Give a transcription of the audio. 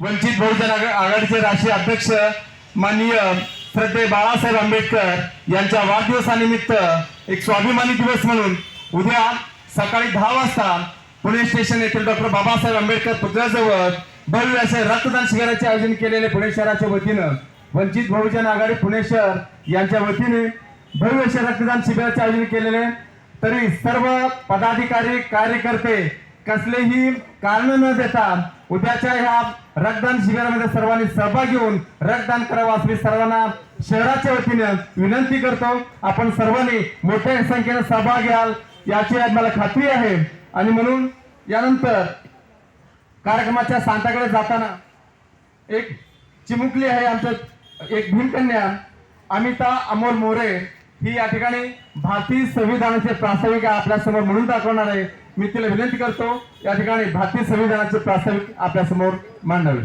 वंचित बहुजन आघा- आघाडीचे राष्ट्रीय अध्यक्ष माननीय श्रद्धे बाळासाहेब आंबेडकर यांच्या वाढदिवसानिमित्त एक स्वाभिमानी दिवस म्हणून उद्या सकाळी दहा वाजता पुणे स्टेशन येथील डॉक्टर बाबासाहेब आंबेडकर पुतळ्याजवळ भव्य असे रक्तदान शिबिराचे आयोजन केलेले पुणे शहराच्या वतीनं वंचित बहुजन आघाडी पुणे शहर यांच्या वतीने भव्य असे रक्तदान शिबिराचे आयोजन केलेले. तरी सर्व पदाधिकारी कार्यकर्ते कसलेही कारण न देता उद्याच्या ह्या रक्तदान शिबिरामध्ये सर्वांनी सहभाग घेऊन रक्तदान करावं असं मी सर्वांना शहराच्या वतीने विनंती करतो. आपण सर्वांनी मोठ्या संख्येने सहभाग घ्याल याची मला खात्री आहे. आणि म्हणून यानंतर कार्यक्रमाच्या सांताकडे जाताना एक चिमुकली आहे आमच्या एक भीमकन्या अमिता अमोल मोरे ही या ठिकाणी भारतीय संविधानाचे प्रास्ताविक आपल्यासमोर म्हणून दाखवणार आहे. मी तिला विनंती करतो या ठिकाणी भारतीय संविधानाचे प्रास्ताविक आपल्यासमोर मांडावे.